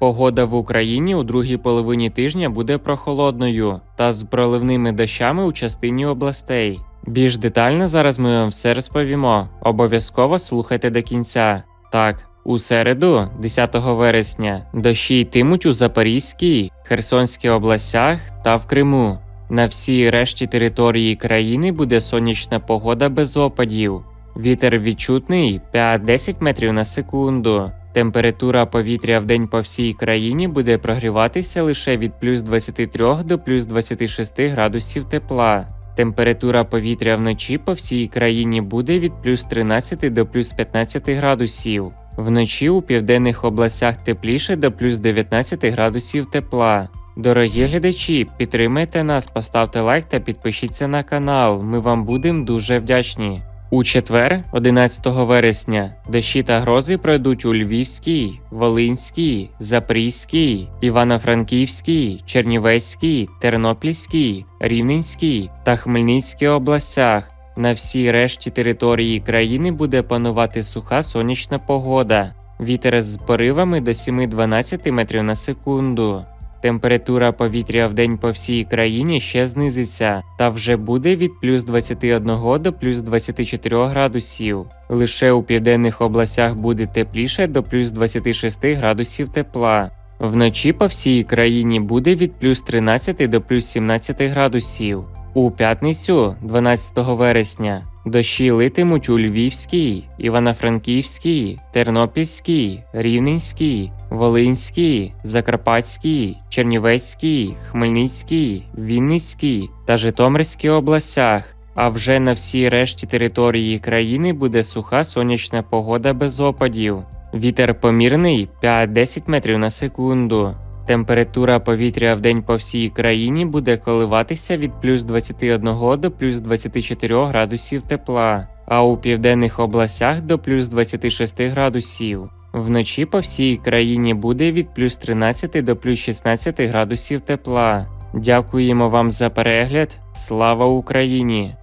Погода в Україні у другій половині тижня буде прохолодною та з проливними дощами у частині областей. Більш детально зараз ми вам все розповімо. Обов'язково слухайте до кінця. Так, у середу, 10 вересня, дощі йтимуть у Запорізькій, Херсонській областях та в Криму. На всій решті території країни буде сонячна погода без опадів. Вітер відчутний 5-10 метрів на секунду. Температура повітря в день по всій країні буде прогріватися лише від плюс 23 до плюс 26 градусів тепла. Температура повітря вночі по всій країні буде від плюс 13 до плюс 15 градусів. Вночі у південних областях тепліше до плюс 19 градусів тепла. Дорогі глядачі, підтримайте нас, поставте лайк та підпишіться на канал. Ми вам будемо дуже вдячні. У четвер, 11 вересня, дощі та грози пройдуть у Львівській, Волинській, Запорізькій, Івано-Франківській, Чернівецькій, Тернопільській, Рівненській та Хмельницькій областях. На всій решті території країни буде панувати суха сонячна погода. Вітер з поривами до 7-12 метрів на секунду. Температура повітря в день по всій країні ще знизиться та вже буде від плюс 21 до плюс 24 градусів. Лише у південних областях буде тепліше до плюс 26 градусів тепла. Вночі по всій країні буде від плюс 13 до плюс 17 градусів. У п'ятницю, 12 вересня, дощі литимуть у Львівській, Івано-Франківській, Тернопільській, Рівненській, Волинській, Закарпатській, Чернівецькій, Хмельницькій, Вінницькій та Житомирській областях. А вже на всій решті території країни буде суха сонячна погода без опадів. Вітер помірний 5-10 метрів на секунду. Температура повітря в день по всій країні буде коливатися від плюс 21 до плюс 24 градусів тепла, а у південних областях до плюс 26 градусів. Вночі по всій країні буде від плюс 13 до плюс 16 градусів тепла. Дякуємо вам за перегляд. Слава Україні!